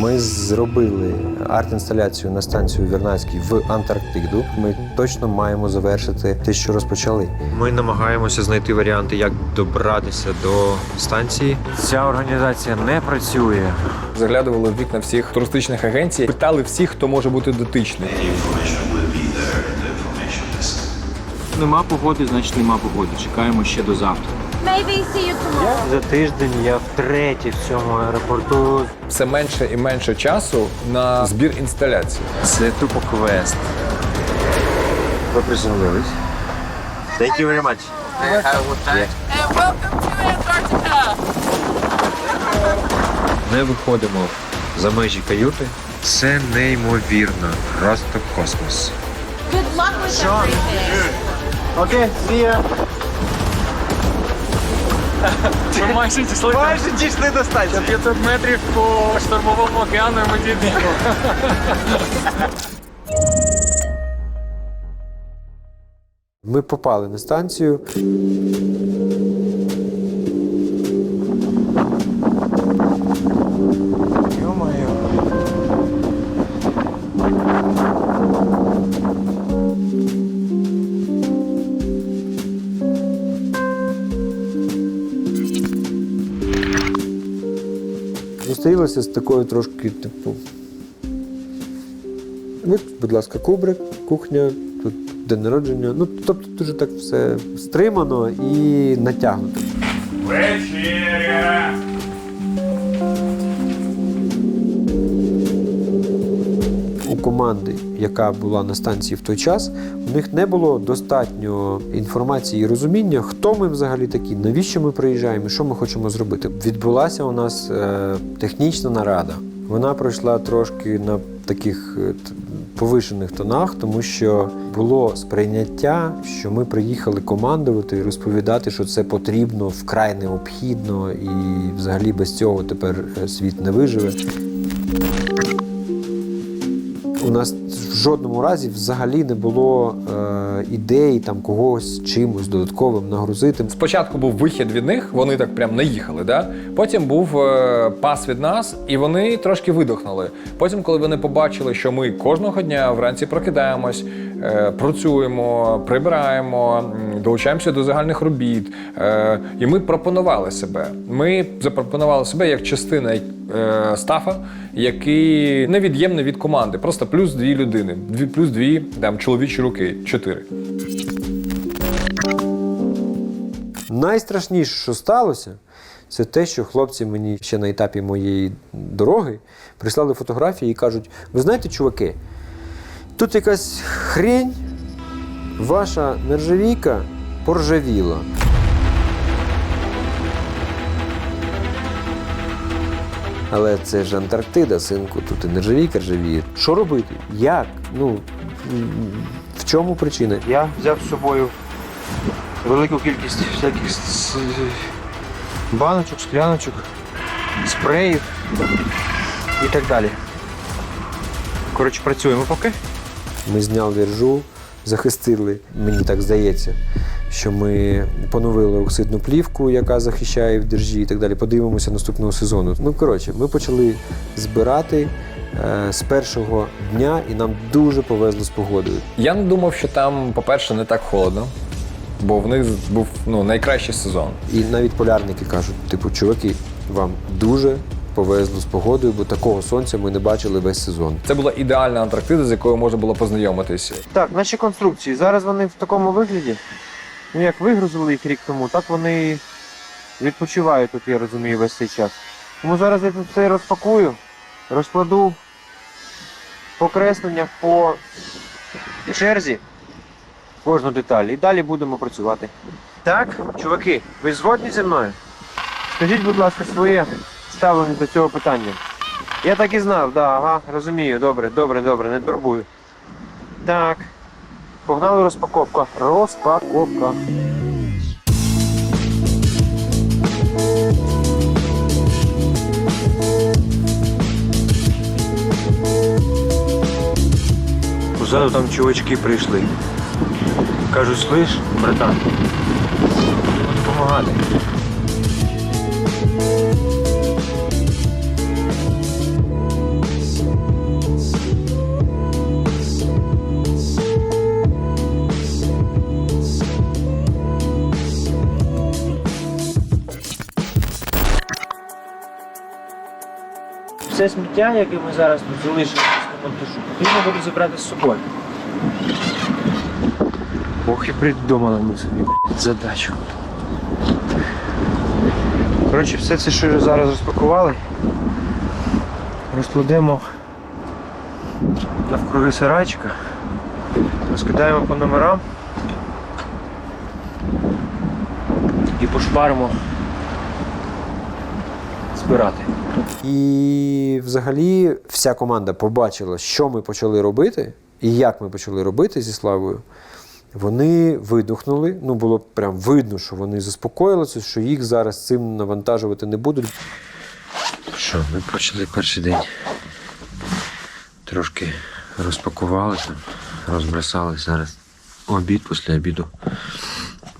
Ми зробили арт-інсталяцію на станцію Вернадський в Антарктиду. Ми точно маємо завершити те, що розпочали. Ми намагаємося знайти варіанти, як добратися до станції. Ця організація не працює. Заглядували в вікна всіх туристичних агенцій, питали всіх, хто може бути дотичний. Нема погоди, значить нема погоди. Чекаємо ще до завтра. Maybe see you tomorrow. За тиждень я втретє в цьому аеропорту. Все менше і менше часу на збір інсталяції. Це тупо квест. Ви приземлились. Thank you very much. Ми виходимо за межі каюти. Це неймовірно. Просто космос. Good luck with everything. Окей, see ya. Ми майже дійшли. Майже дійшли до станції. 500 метрів по штормовому океану і ми дійдемо. Ми попали на станцію. Зустрілися з такою трошки, типу. От, будь ласка, кубрик, кухня, тут день народження. Ну, тобто дуже так все стримано і натягнуто. У команди, яка була на станції в той час, у них не було достатньо інформації і розуміння, хто ми взагалі такі, навіщо ми приїжджаємо, що ми хочемо зробити. Відбулася у нас е, технічна нарада. Вона пройшла трошки на таких е, повишених тонах, тому що було сприйняття, що ми приїхали командувати і розповідати, що це потрібно вкрай необхідно, і взагалі без цього тепер е, світ не виживе. Нас в жодному разі взагалі не було е, ідеї там когось чимось додатковим нагрузити. Спочатку був вихід від них, вони так прям наїхали. Да? Потім був е, пас від нас, і вони трошки видохнули. Потім, коли вони побачили, що ми кожного дня вранці прокидаємось, е, працюємо, прибираємо, долучаємося до загальних робіт. Е, і ми пропонували себе. Ми запропонували себе як частина е, стафа, який невід'ємний від команди, просто плюс дві людини, дві плюс дві там чоловічі руки, чотири. Найстрашніше, що сталося, це те, що хлопці мені ще на етапі моєї дороги прислали фотографії і кажуть: ви знаєте, чуваки, тут якась хрень, ваша нержавійка поржавіла. Але це ж Антарктида, синку, тут і нержавійка ржавіє. Що робити? Як? Ну, в чому причина? Я взяв з собою велику кількість всяких баночок, скляночок, спреїв і так далі. Коротше, працюємо поки. Ми зняли ржу, захистили, мені так здається, що ми поновили оксидну плівку, яка захищає в держі і так далі. Подивимося наступного сезону. Ну, коротше, ми почали збирати е, з першого дня, і нам дуже повезло з погодою. Я не думав, що там, по-перше, не так холодно, бо в них був ну, найкращий сезон. І навіть полярники кажуть: типу, чуваки, вам дуже повезло з погодою, бо такого сонця ми не бачили весь сезон. Це була ідеальна Антарктида, з якою можна було познайомитися. Так, наші конструкції. Зараз вони в такому вигляді. Ну, як вигрузили їх рік тому, так вони відпочивають тут, я розумію, весь цей час. Тому зараз я тут все розпакую, розкладу покреслення по черзі кожну деталь. І далі будемо працювати. Так, чуваки, ви згодні зі мною? Скажіть, будь ласка, своє ставлення до цього питання. Я так і знав, да, ага, розумію, добре, добре, добре, не турбую. Так. Погнали розпаковка. Розпаковка. Позаду там чувачки прийшли. Кажуть, слиш, братан, допомагати. Все сміття, яке ми зараз тут залишили після монтажу, потрібно буде забрати з собою. Ох, і придумали ми собі задачу. Коротше, все це, що зараз розпакували, розкладемо навкруги сарайчика, розкидаємо по номерам і пошпаримо збирати. І взагалі вся команда побачила, що ми почали робити і як ми почали робити зі Славою. Вони видохнули. Ну було прям видно, що вони заспокоїлися, що їх зараз цим навантажувати не будуть. Що, ми почали перший день. Трошки розпакували там, зараз. Обід після обіду.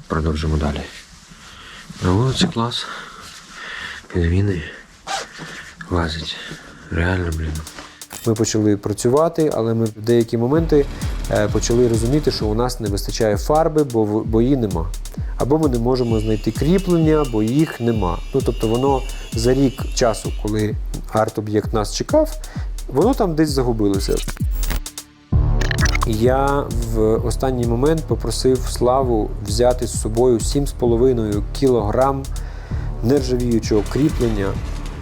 Продовжимо далі. На вулиці клас. Підвіни. Лазить. Реально, блін. Ми почали працювати, але ми в деякі моменти е, почали розуміти, що у нас не вистачає фарби, бо, бо її нема. Або ми не можемо знайти кріплення, бо їх нема. Ну тобто воно за рік часу, коли арт-об'єкт нас чекав, воно там десь загубилося. Я в останній момент попросив Славу взяти з собою 7,5 кілограм нержавіючого кріплення.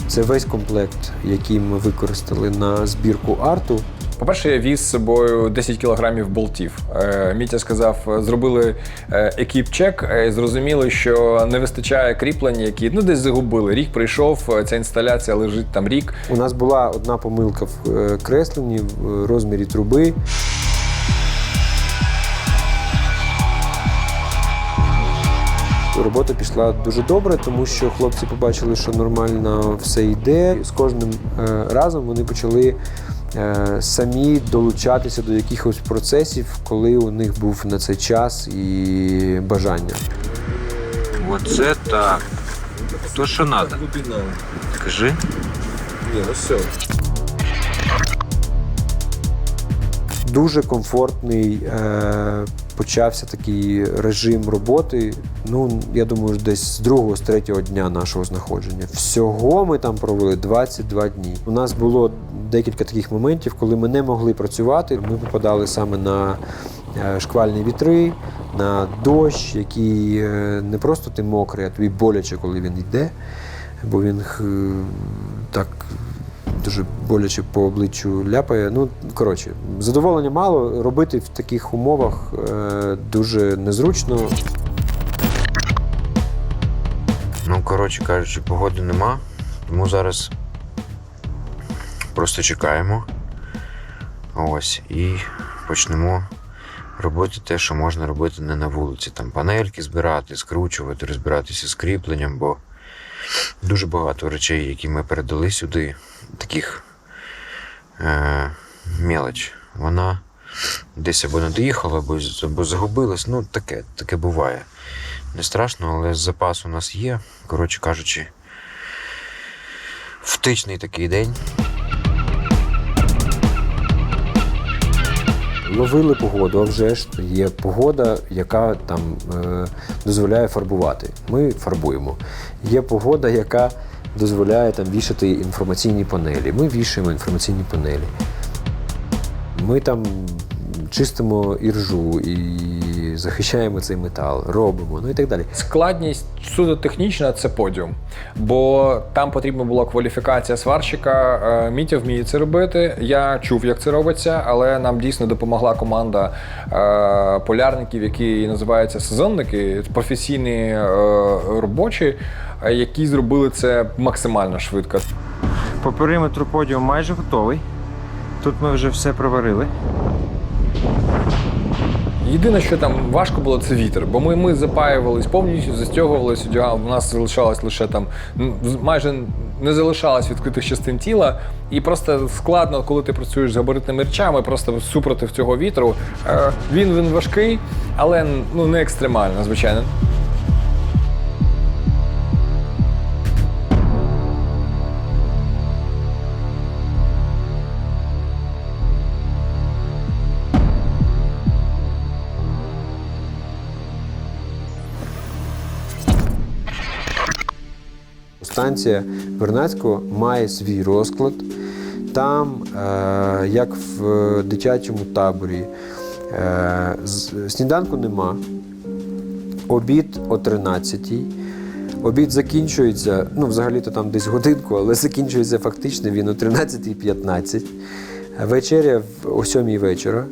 Це весь комплект, який ми використали на збірку арту. По-перше, я віз з собою 10 кілограмів болтів. Е, Мітя сказав, зробили е, екіп-чек, е, і зрозуміли, що не вистачає кріплень, які ну десь загубили. Рік прийшов, ця інсталяція лежить там рік. У нас була одна помилка в кресленні в розмірі труби. Робота пішла дуже добре, тому що хлопці побачили, що нормально все йде. З кожним е, разом вони почали е, самі долучатися до якихось процесів, коли у них був на це час і бажання. Оце так. То що треба? Скажи. Дуже комфортний е, почався такий режим роботи. Ну, я думаю, десь з другого, з третього дня нашого знаходження. Всього ми там провели 22 дні. У нас було декілька таких моментів, коли ми не могли працювати. Ми попадали саме на е, шквальні вітри, на дощ, який е, не просто ти мокрий, а тобі боляче, коли він йде, бо він так дуже боляче по обличчю ляпає. Ну, коротше, задоволення мало. Робити в таких умовах е, дуже незручно. Ну, коротше кажучи, погоди нема, тому зараз просто чекаємо. Ось, і почнемо робити те, що можна робити не на вулиці. Там панельки збирати, скручувати, розбиратися з кріпленням, бо дуже багато речей, які ми передали сюди, таких е- мелоч. Вона десь або не доїхала, або, або загубилась. Ну, таке, таке буває. Не страшно, але запас у нас є. Коротше кажучи, втичний такий день. Ловили погоду, а вже ж є погода, яка там е, дозволяє фарбувати. Ми фарбуємо. Є погода, яка дозволяє там вішати інформаційні панелі. Ми вішаємо інформаційні панелі. Ми там чистимо іржу і захищаємо цей метал, робимо, ну і так далі. Складність суто технічна це подіум, бо там потрібна була кваліфікація сварщика. Е, Мітя вміє це робити. Я чув, як це робиться, але нам дійсно допомогла команда е, полярників, які називаються сезонники, професійні е, робочі, які зробили це максимально швидко. По периметру подіум майже готовий. Тут ми вже все проварили. Єдине, що там важко було, це вітер, бо ми, ми запаювались повністю, застягувалися, одягали. У нас залишалось лише там майже не залишалось відкритих частин тіла. І просто складно, коли ти працюєш з габаритними речами, просто супротив цього вітру. Е, він він важкий, але ну не екстремально, звичайно. Станція Вернацького має свій розклад, там, е, як в е, дитячому таборі, е, сніданку нема, обід о 13-й. Обід закінчується, ну, взагалі-то там десь годинку, але закінчується фактично він о 13.15. Вечеря о 7 вечора.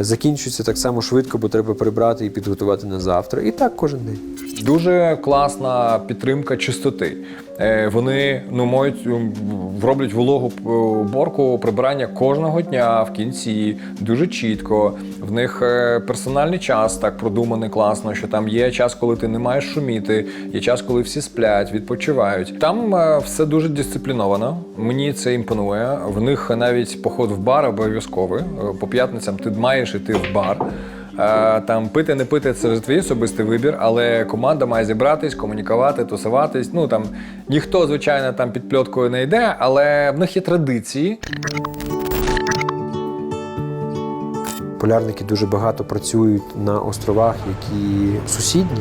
Закінчується так само швидко, бо треба прибрати і підготувати на завтра. І так кожен день. Дуже класна підтримка чистоти. Е, Вони ну моють м, роблять вологу е, уборку прибирання кожного дня в кінці дуже чітко. В них е, персональний час так продуманий класно, що там є час, коли ти не маєш шуміти, є час, коли всі сплять, відпочивають. Там все дуже дисципліновано. Мені це імпонує. В них навіть поход в бар обов'язковий. По п'ятницям ти маєш іти в бар. Там пити, не пити це вже твій особистий вибір, але команда має зібратись, комунікувати, тусуватись. Ну там ніхто, звичайно, там під пльоткою не йде, але в них є традиції. Полярники дуже багато працюють на островах, які сусідні.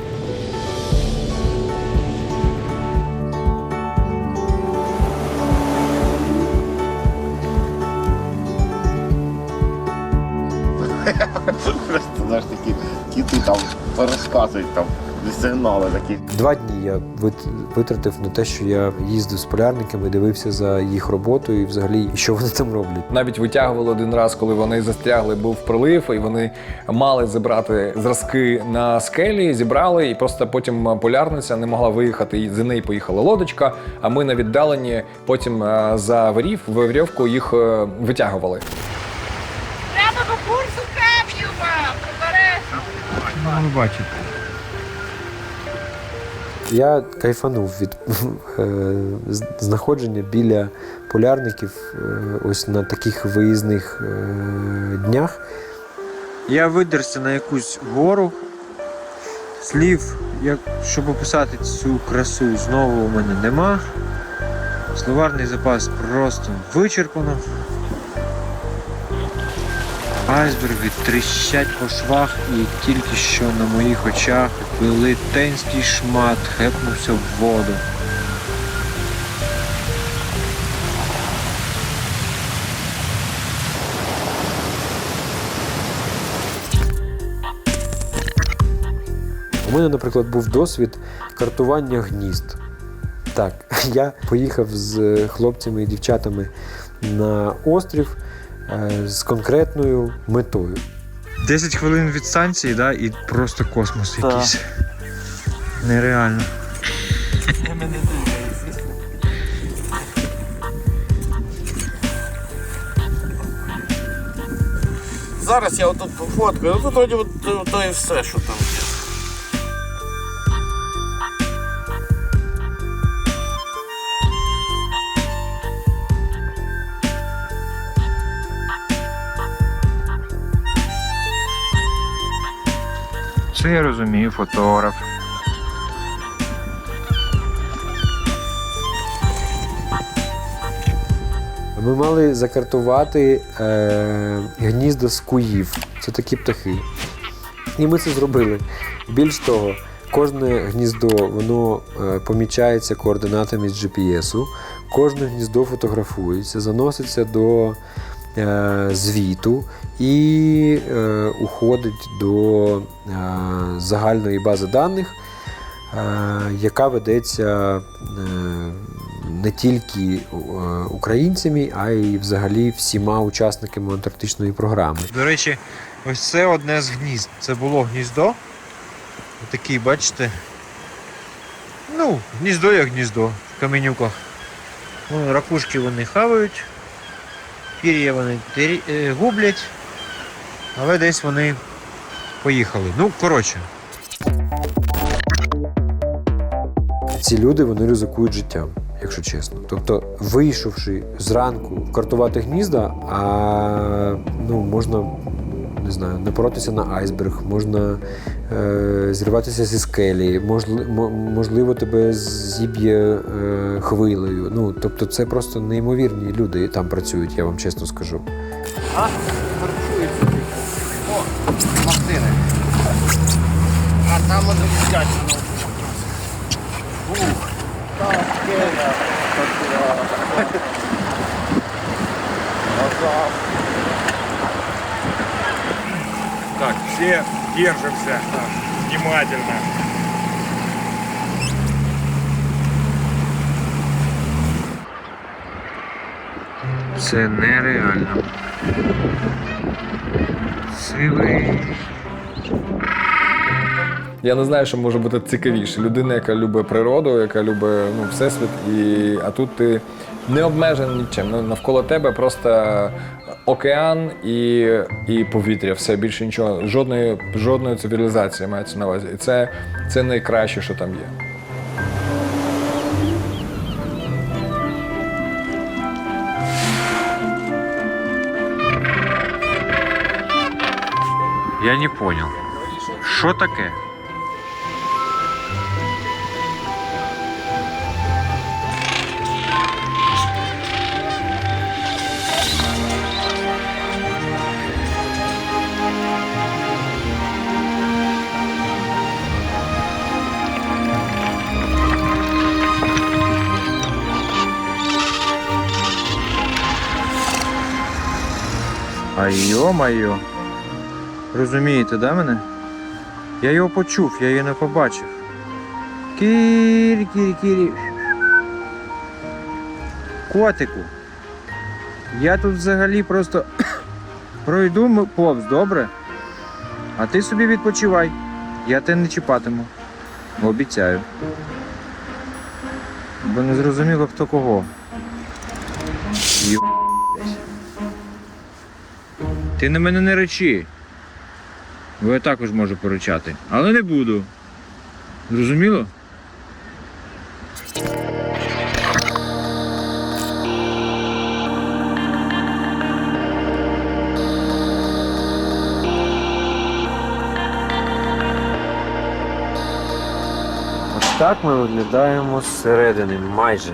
Сигнали такі. Два дні я вит- витратив на те, що я їздив з полярниками, дивився за їх роботою і взагалі, що вони там роблять. Навіть витягували один раз, коли вони застрягли, був прилив, і вони мали забрати зразки на скелі, зібрали, і просто потім полярниця не могла виїхати. І за неї поїхала лодочка. А ми на віддаленні потім е, за варів, в вірьовку їх е, витягували. Треба по курсу Кеп'юма! Обережно! Я кайфанув від е, знаходження біля полярників е, ось на таких виїзних е, днях. Я видерся на якусь гору. Слів, як, щоб описати цю красу, знову у мене нема. Словарний запас просто вичерпано. Айсберги тріщать по швах і тільки що на моїх очах велетенський шмат хепнувся в воду. У мене, наприклад, був досвід картування гнізд. Так, я поїхав з хлопцями і дівчатами на острів е, з конкретною метою. 10 хвилин від станції, да, і просто космос якийсь. Нереально. Зараз я отут пофоткаю, ну тут вроді от, то, то і все, що там є. Це я розумію, фотограф. Ми мали закартувати е, гнізда скуїв. Це такі птахи. І ми це зробили. Більш того, кожне гніздо воно е, помічається координатами з GPS-у, кожне гніздо фотографується, заноситься до звіту і е, уходить до е, загальної бази даних, е, яка ведеться. Е, не тільки е, українцями, а й взагалі всіма учасниками антарктичної програми. До речі, ось це одне з гнізд. Це було гніздо. Отакий, бачите. Ну, гніздо як гніздо в каменюках. Ну, ракушки вони хавають, пір'я вони е, гублять, але десь вони поїхали. Ну, коротше, Ці люди вони ризикують життям, якщо чесно. Тобто, вийшовши зранку картувати гнізда, а ну можна. Не знаю, напоротися на айсберг, можна е, зірватися зі скелі, можли, мо- можливо, тебе зіб'є е, хвилею. Ну, тобто, це просто неймовірні люди там працюють, я вам чесно скажу. А там вони їздять. Так, все держимся внимательно. Це нереально. Сили. Я не знаю, що може бути цікавіше. Людина, яка любить природу, яка любить ну, всесвіт, і а тут ти не обмежений нічим. Ну, навколо тебе просто океан і, і повітря. Все більше нічого. Жодної, жодної цивілізації мається на увазі. І це, це найкраще, що там є. Я не понял. Що таке? А йо-майо. Розумієте, да, мене? Я його почув, я її не побачив. Кірі, кірі, кірі. Котику. Я тут взагалі просто пройду повз, добре? А ти собі відпочивай. Я тебе не чіпатиму. Обіцяю. Бо не зрозуміло, хто кого. Ю... Ти на мене не речи. Бо я також можу поручати. Але не буду. Зрозуміло? Ось так ми виглядаємо зсередини майже.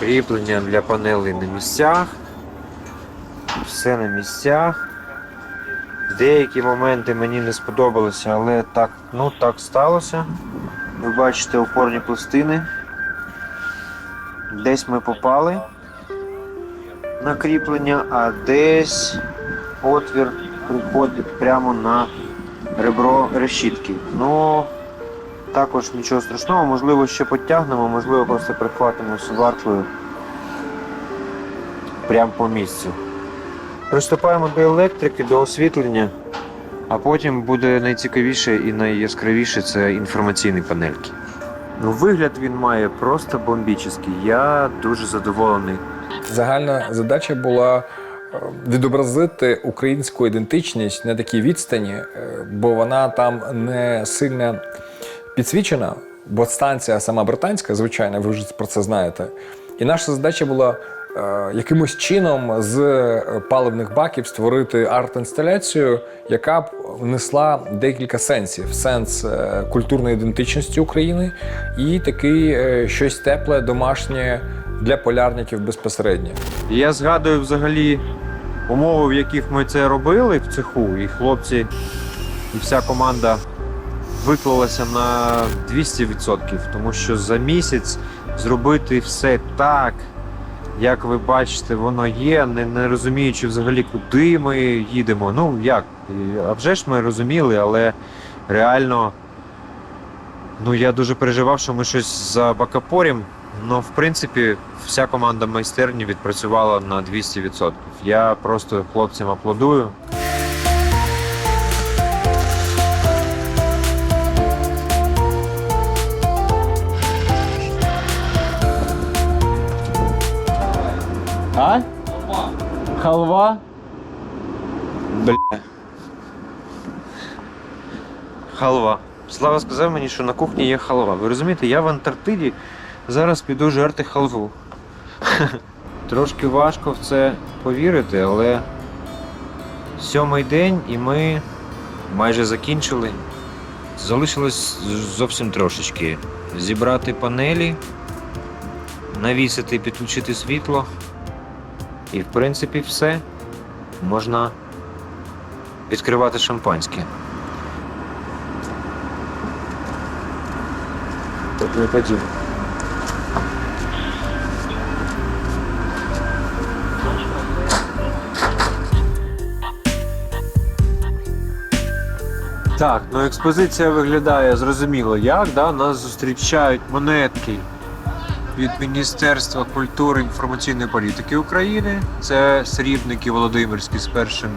Кріплення для панелей на місцях. Все на місцях. Деякі моменти мені не сподобалися, але так, ну, так сталося. Ви бачите опорні пластини. Десь ми попали на кріплення, а десь отвір приходить прямо на ребро решітки. Ну, також нічого страшного, можливо, ще підтягнемо, можливо, просто прихватимо сваркою прямо по місцю. Приступаємо до електрики, до освітлення, а потім буде найцікавіше і найяскравіше це інформаційні панельки. Ну, вигляд він має просто бомбічний. Я дуже задоволений. Загальна задача була е, відобразити українську ідентичність на такій відстані, е, бо вона там не сильно підсвічена, бо станція сама британська, звичайно, ви вже про це знаєте. І наша задача була е, якимось чином з е, паливних баків створити арт-інсталяцію, яка б несла декілька сенсів: сенс е, культурної ідентичності України і такий е, щось тепле, домашнє для полярників безпосередньо. Я згадую взагалі умови, в яких ми це робили в цеху, і хлопці, і вся команда виклалася на 200%, тому що за місяць зробити все так, як ви бачите, воно є, не, не розуміючи взагалі, куди ми їдемо. Ну як? А вже ж ми розуміли, але реально. Ну, я дуже переживав, що ми щось забакапорім. Ну, в принципі, вся команда майстерні відпрацювала на 200%. Я просто хлопцям аплодую. А? Халва? Бля. Халва. Слава сказав мені, що на кухні є халва. Ви розумієте, я в Антарктиді зараз піду жерти халву. Трошки важко в це повірити, але сьомий день і ми майже закінчили. Залишилось зовсім трошечки. Зібрати панелі, навісити і підключити світло. І, в принципі, все. Можна відкривати шампанське. Так не подібне. Так, ну експозиція виглядає зрозуміло як. да? Нас зустрічають монетки від Міністерства культури інформаційної політики України. Це срібники Володимирські з першим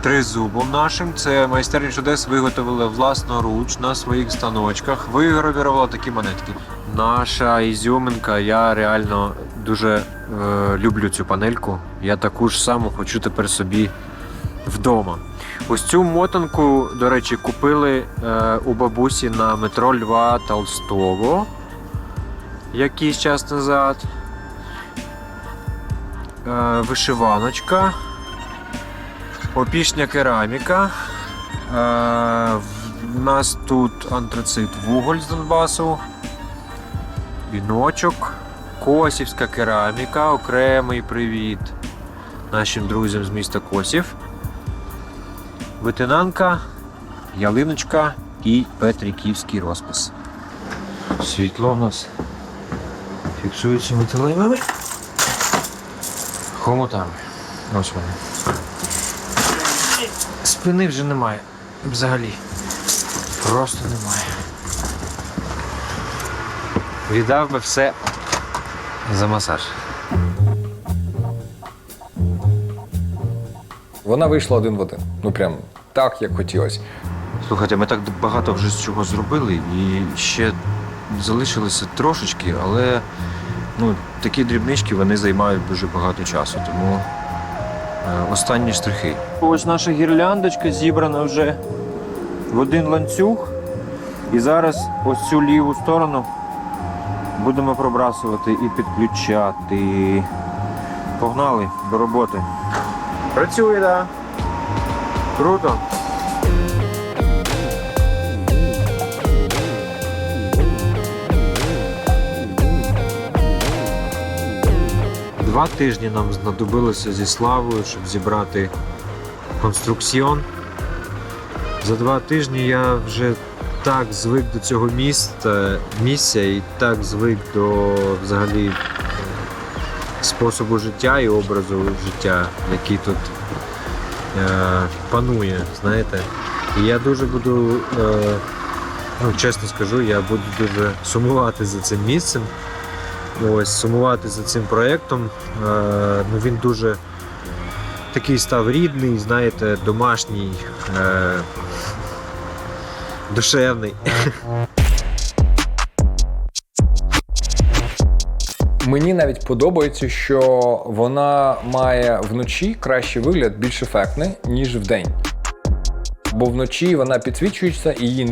тризубом нашим. Це майстерні чудес виготовили власноруч на своїх станочках. Вигравірували такі монетки. Наша ізюминка, я реально дуже е, люблю цю панельку. Я таку ж саму хочу тепер собі вдома. Ось цю мотанку, до речі, купили е, у бабусі на метро Льва Толстого якийсь час назад. Е, вишиваночка. Опішня кераміка. Е, в- в нас тут антрацит вуголь з Донбасу. Віночок. Косівська кераміка. Окремий привіт нашим друзям з міста Косів. Витинанка, ялиночка і Петриківський розпис. Світло у нас фіксується металевими хомутами. Ось вони. Спини вже немає. Взагалі. Просто немає. Віддав би все за масаж. Вона вийшла один в один. Ну прям так, як хотілося. Слухайте, ми так багато вже з чого зробили, і ще залишилося трошечки, але ну, такі дрібнички вони займають дуже багато часу. Тому е, останні штрихи. Ось наша гірляндочка зібрана вже в один ланцюг. І зараз ось цю ліву сторону будемо пробрасувати і підключати. Погнали до роботи. Працює, так. Да. Круто. Два тижні нам знадобилося зі Славою, щоб зібрати конструкціон. За два тижні я вже так звик до цього міста, місця і так звик до взагалі е, способу життя і образу життя, який тут е, панує. Знаєте. І я дуже буду, е, ну, чесно скажу, я буду дуже сумувати за цим місцем. Ось сумувати за цим проєктом. Е, ну, він дуже такий став рідний, знаєте, домашній, е, душевний. Мені навіть подобається, що вона має вночі кращий вигляд, більш ефектний, ніж вдень. Бо вночі вона підсвічується, і її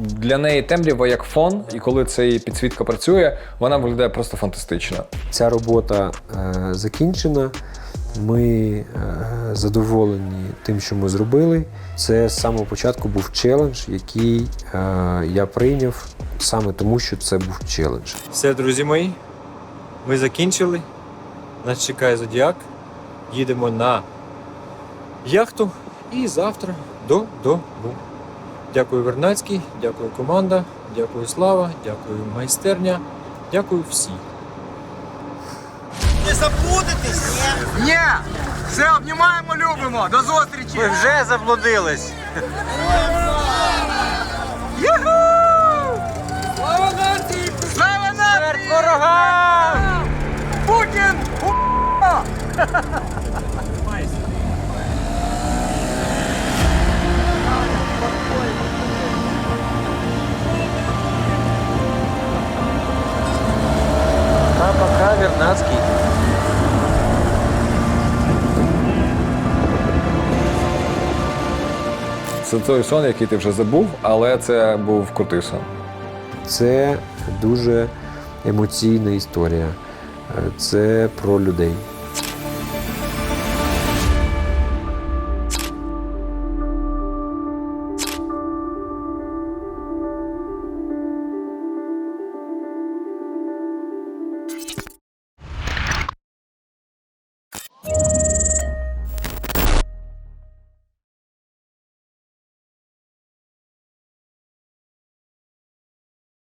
для неї темрява як фон, і коли ця підсвітка працює, вона виглядає просто фантастично. Ця робота е, закінчена. Ми е, задоволені тим, що ми зробили. Це з самого початку був челендж, який е, я прийняв саме тому, що це був челендж. Все, друзі мої, ми закінчили. Нас чекає Зодіак. Їдемо на яхту і завтра додому. Дякую Вернацький, дякую команда, дякую Слава, дякую майстерня, дякую всім. Не забудетесь, ні? Ні! Все, обнімаємо, любимо! До зустрічі! Ви вже заблудились. Слава нації! Слава нації! ворогам! Путін! Це той сон, який ти вже забув, але це був крутий сон. Це дуже емоційна історія. Е, Це про людей.